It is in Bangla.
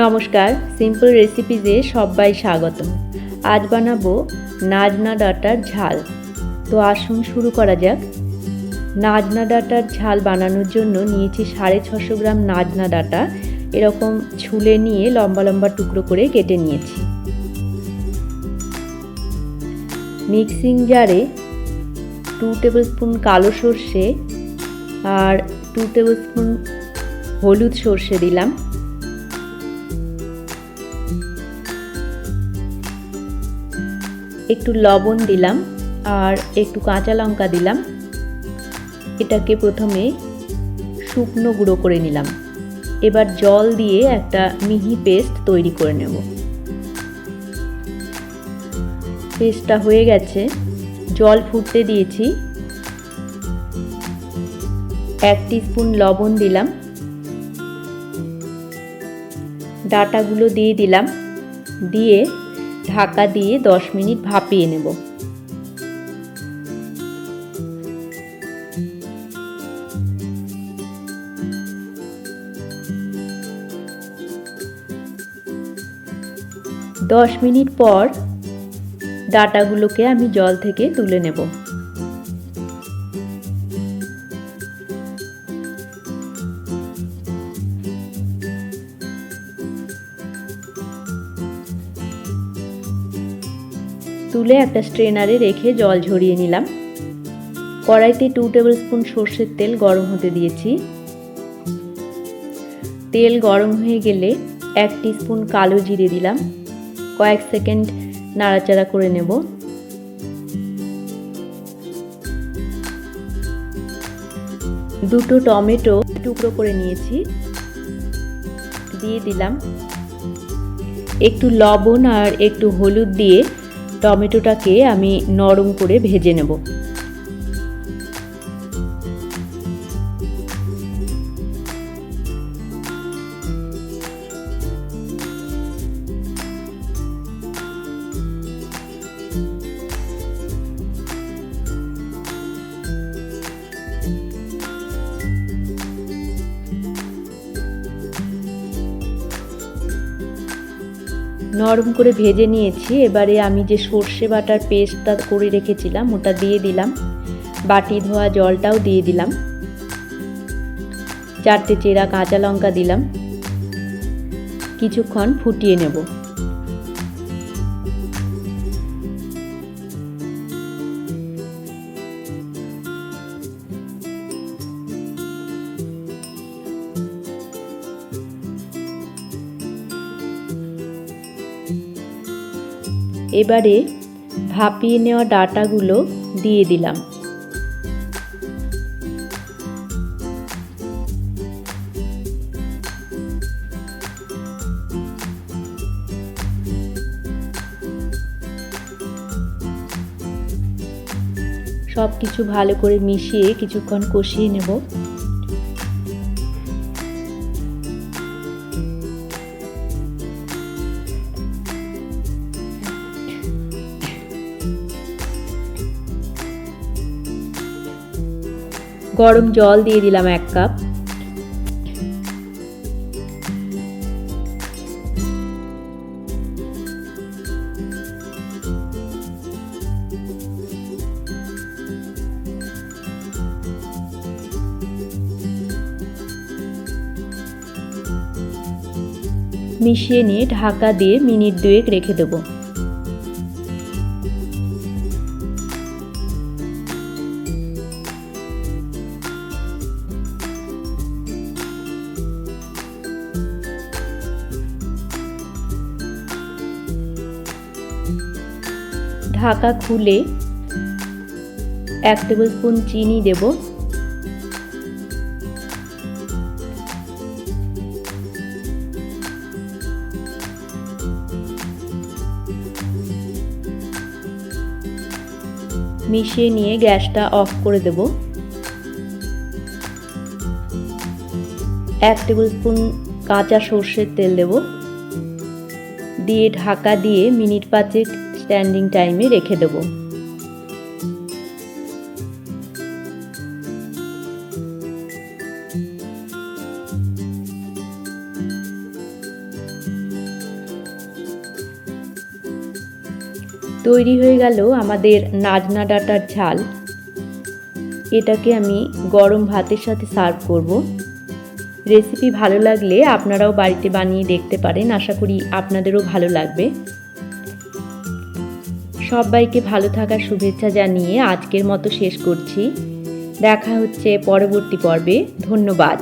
নমস্কার সিম্পল রেসিপিজে সবাই স্বাগত আজ বানাবো নাজনা ডাটার ঝাল। তো আসুন শুরু করা যাক। নাজনা ডাটার ঝাল বানানোর জন্য নিয়েছি সাড়ে ছশো গ্রাম নাজনা ডাটা। এরকম ছুলে নিয়ে লম্বা লম্বা টুকরো করে কেটে নিয়েছি। মিক্সিং জারে টু টেবিল স্পুন কালো সর্ষে আর টু টেবিল স্পুন হলুদ সর্ষে দিলাম। একটু লবণ দিলাম আর একটু কাঁচা লঙ্কা দিলাম। এটাকে প্রথমে শুকনো গুঁড়ো করে নিলাম। এবার জল দিয়ে একটা মিহি পেস্ট তৈরি করে নেব। পেস্টটা হয়ে গেছে। জল ফুটতে দিয়েছি। এক স্পুন লবণ দিলাম। ডাটাগুলো দিয়ে দিলাম। দিয়ে ঢাকা দিয়ে দশ মিনিট ভাপিয়ে নেব। দশ মিনিট পর ডাটাগুলোকে আমি জল থেকে তুলে নেব। তুলে একটা স্ট্রেনারে রেখে জল ঝরিয়ে নিলাম। কড়াইতে টু টেবিল স্পুন সর্ষের তেল গরম হতে দিয়েছি। তেল গরম হয়ে গেলে এক স্পুন কালো জিরে দিলাম। কয়েক সেকেন্ড নাড়াচাড়া করে নেব। দুটো টমেটো টুকরো করে নিয়েছি। দিয়ে দিলাম। একটু লবণ আর একটু হলুদ দিয়ে টমেটোটাকে আমি নরম করে ভেজে নেব। নরম করে ভেজে নিয়েছি। এবারে আমি যে সর্ষে বাটার পেস্টটা করে রেখেছিলাম, ওটা দিয়ে দিলাম। বাটি ধোয়া জলটাও দিয়ে দিলাম। চারটে চেরা কাঁচা লঙ্কা দিলাম। কিছুক্ষণ ফুটিয়ে নেব। এবারে ভাপিয়ে নেওয়া ডাটাগুলো দিয়ে দিলাম। সব কিছু ভালো করে মিশিয়ে কিছুক্ষণ কষিয়ে নেব। গরম জল দিয়ে দিলাম এক কাপ। মিশিয়ে নিয়ে ঢাকা দিয়ে মিনিট দুয়েক রেখে দেবো। ঢাকা খুলে এক টেবিল স্পুন চিনি দেব। মিশিয়ে নিয়ে গ্যাসটা অফ করে দেব। এক টেবিল স্পুন কাঁচা সর্ষের তেল দেব। দিয়ে ঢাকা দিয়ে মিনিট পাঁচেক স্ট্যান্ডিং টাইমে রেখে দেবো। তৈরি হয়ে গেল আমাদের নাজনা ডাটার ঝাল। এটাকে আমি গরম ভাতের সাথে সার্ভ করব। রেসিপি ভালো লাগলে আপনারাও বাড়িতে বানিয়ে দেখতে পারেন। আশা করি আপনাদেরও ভালো লাগবে। সবাইকে ভালো থাকার শুভেচ্ছা জানিয়ে আজকের মতো শেষ করছি। দেখা হচ্ছে পরবর্তী পর্বে। ধন্যবাদ।